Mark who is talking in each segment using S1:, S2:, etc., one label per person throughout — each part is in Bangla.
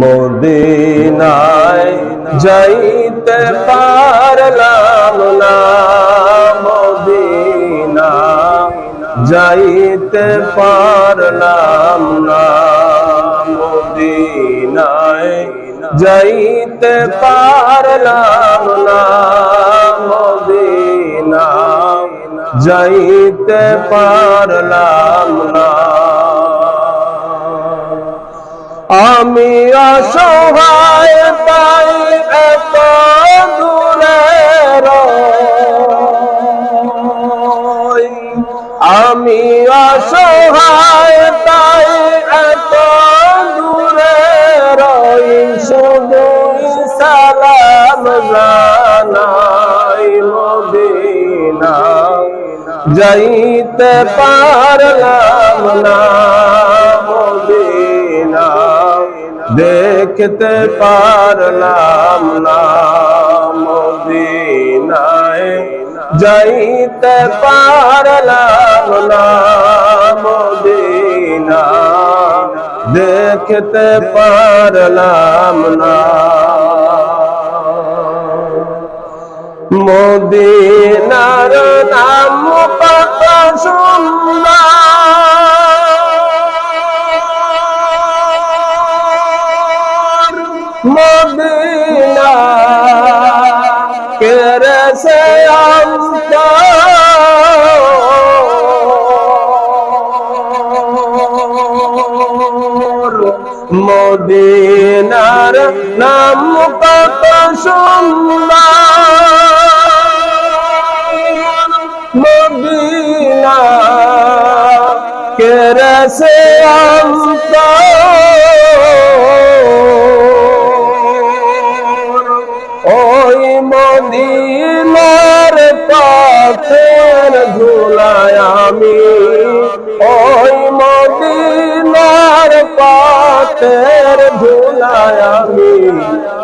S1: মদিনায় যাইতে পারলাম না, মদিনা যাইতে পারলাম না, মদিনায় যাইতে পারলাম না, মদিনা যাইতে পারলাম না। আমি অসহায়, তাই এত দূরে রই। আমি অসহায়, তাই এত দূরে সালাম জানাই মদিনা। যাইতে পারলাম না। দেখতে পারলাম না মদিনায়। যাইতে পারলাম না মদিনা। দেখতে পারলাম না মদিনার নাম কত মদিনার নাম কত সুন্দর মদিনা কেরে সে ওই মদিনার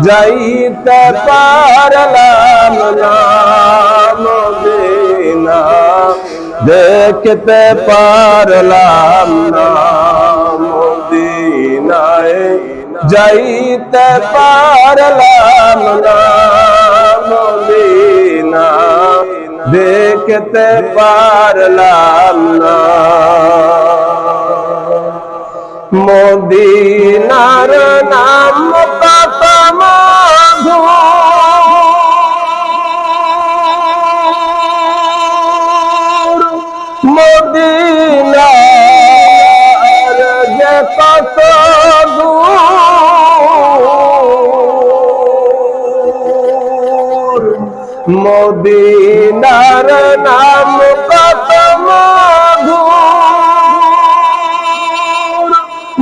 S1: যাইতে পারলাম না মদিনা দেখতে পারলাম না মদিনায় যাইতে পারলাম না মদিনা দেখতে পারলাম না। মদিনার নাম কত মদিনার নাম কত মধু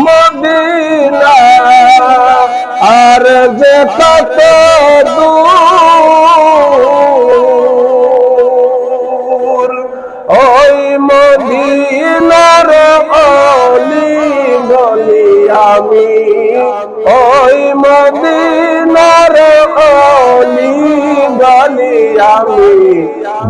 S1: মদিনা, আর যে কত দূর। ওই মদিনার অলি গলি আমি, ওই মদিনার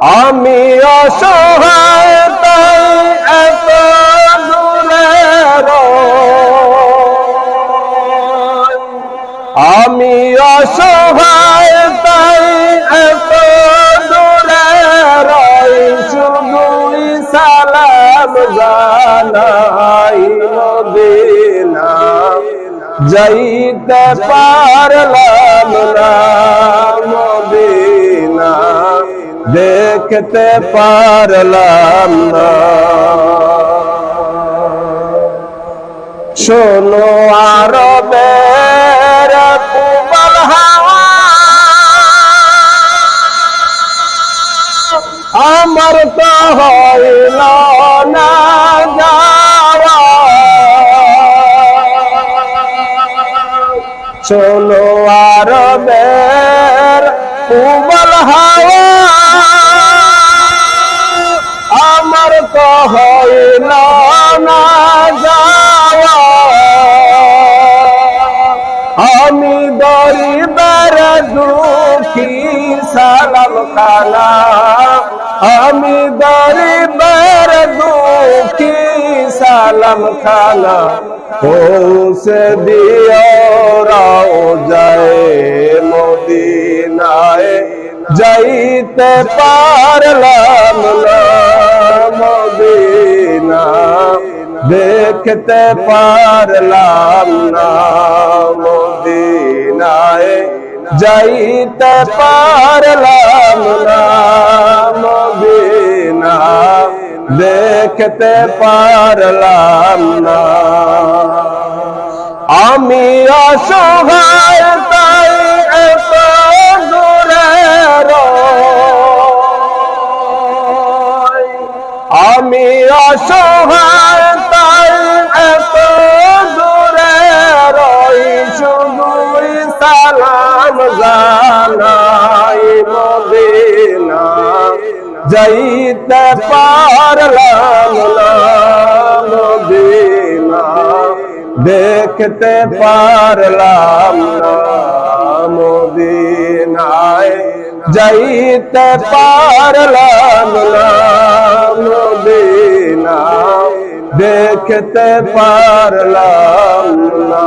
S1: আমি অসহায় আমি অসহায় তাই এত রাই শুধু সালাম জানাই মদিনা যাইতে পারলাম না। মদিনা দেখতে পারলাম না। শোনো হাওয়া। আমার তো হইল না যাওয়া। শোনো আরবের হাওয়া। আমার তো হইল না যাওয়া আমি গরিবের দুঃখী, সালাম খানা আমি গরিবের দুঃখী, সালাম খানা পৌঁছে দিও রাও যায় মদিনায়। যাইতে পারলাম না। দেখতে পারলাম না, মদিনায় যাইতে পারলাম না, মদিনা দেখতে পারলাম না আমি অসহায়। আমি অসহায়, তাই এত দূরে রই শুধুই সালাম জানাই মদিনা। যাইতে পারলাম না মদিনা। দেখতে পারলাম না মদিনায়। যাইতে পারলাম না মদিনা। দেখতে পারলাম না।